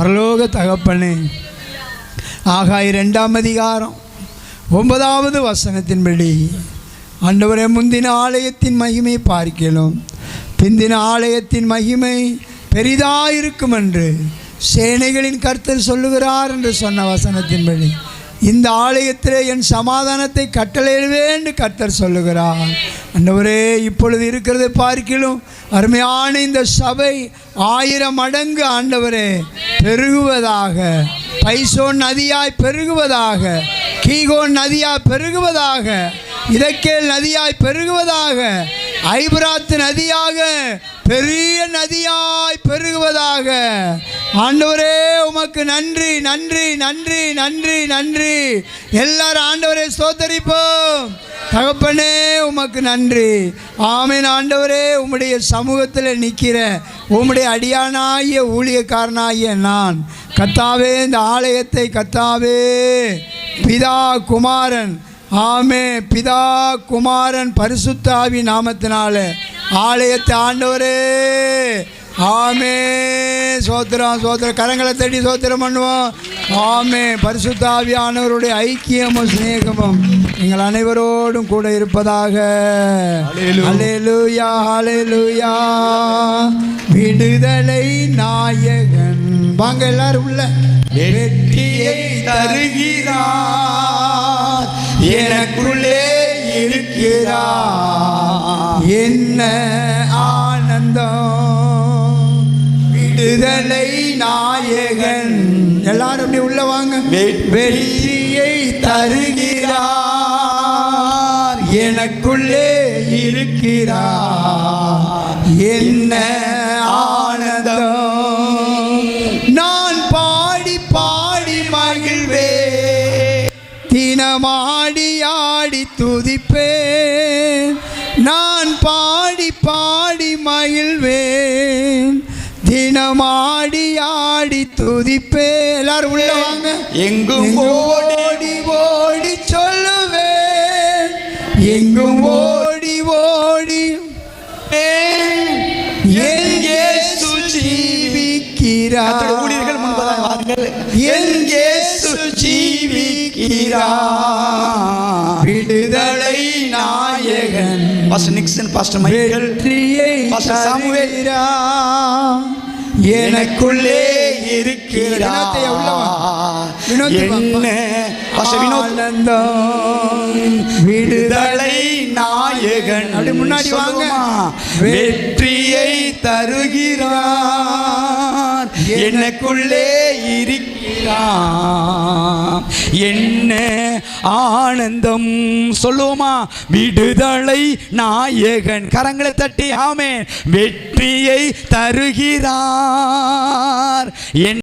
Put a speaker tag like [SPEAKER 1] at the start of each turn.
[SPEAKER 1] பரலோக தகப்பனே ஆகாய் ரெண்டாம் அதிகாரம் ஒன்பதாவது வசனத்தின்படி ஆண்டவரே முந்தின ஆலயத்தின் மகிமை பார்க்கலாம் பிந்தின ஆலயத்தின் மகிமை பெரிதாயிருக்கும் என்று சேனைகளின் கர்த்தர் சொல்லுகிறார் என்று சொன்ன வசனத்தின்படி இந்த ஆலயத்திலே என் சமாதானத்தை கட்டளையிடுவேன்னு கர்த்தர் சொல்லுகிறார். அந்தவரே இப்பொழுது இருக்கிறது பார்க்கிலும் அருமையான இந்த சபை ஆயிரம் மடங்கு ஆண்டவரே பெருகுவதாக. பைசோன் நதியாய் பெருகுவதாக. கீகோன் நதியாய் பெருகுவதாக. இதக்கேல் நதியாய் பெருகுவதாக. ஐபராத்து நதியாக பெரிய நதியாய் பெருகுவதாக. ஆண்டவரே உமக்கு நன்றி நன்றி நன்றி நன்றி நன்றி. எல்லாரும் ஆண்டவரே சோதரிப்போம் தகப்பனே உமக்கு நன்றி. ஆமீன் ஆண்டவரே உம்முடைய சமூகத்தில் நிற்கிற உம்முடைய அடியானாகிய ஊழியக்காரனாகிய நான். கத்தாவே இந்த ஆலயத்தை கத்தாவே. பிதா குமாரன். ஆமே பிதா குமாரன் பரிசுத்தாவி நாமத்தினால. ஆலயத்தை ஆண்டவரே. ஆமே. சோத்திரம் சோத்திரம். கரங்களை தட்டி சோத்திரம் பண்ணுவோம். ஆமே பரிசுத்தாவியானவருடைய ஐக்கியமும் சிநேகமும் எங்கள் அனைவரோடும் கூட இருப்பதாக. அலேலுயா அலேலுயா விடுதலை நாயகன். வாங்க எல்லாரும் உள்ள. வெற்றியை தருகிறார். எனக்குள்ளே இருக்கிறார். என்ன ஆனந்தம். விடுதலை நாயகன். எல்லாரும் அப்படி உள்ள வாங்க. வெற்றியை தருகிறார். எனக்குள்ளே இருக்கிறார். என்ன ஆனந்தம். நான் பாடி பாடி மகிழ்வே தினமாடி ஆடி துதிப்பேன். நான் பாடி பாடி மகிழ்வேன். தினமாடி ஆடி துதிப்பேன் எல்லாரும் உள்ள வாங்க.
[SPEAKER 2] எங்கும்
[SPEAKER 1] ஓடி. ஓடி சொல்லுவேன். எங்கும் ஓடி ஓடி. என் இயேசு ஜீவிக்கிறார்.
[SPEAKER 2] கர்த்தருடைய ஊழியர்கள் முன்பதாக வாருங்கள்.
[SPEAKER 1] என்
[SPEAKER 2] pastor Nixon pastor Michael pastor Samuel.
[SPEAKER 1] எனக்குள்ளே
[SPEAKER 2] வா. என்ன?
[SPEAKER 1] விடுதலை
[SPEAKER 2] நாயகன்.
[SPEAKER 1] அப்படி முன்னாடி வாங்க.
[SPEAKER 2] வெற்றியை தருகிறார். எனக்குள்ளே இருக்கிறான். என்ன ஆனந்தம்? சொல்லுவோமா? விடுதலை நாயகன். கரங்களை தட்டி ஆமே வெற்றியை தருகிறார். என்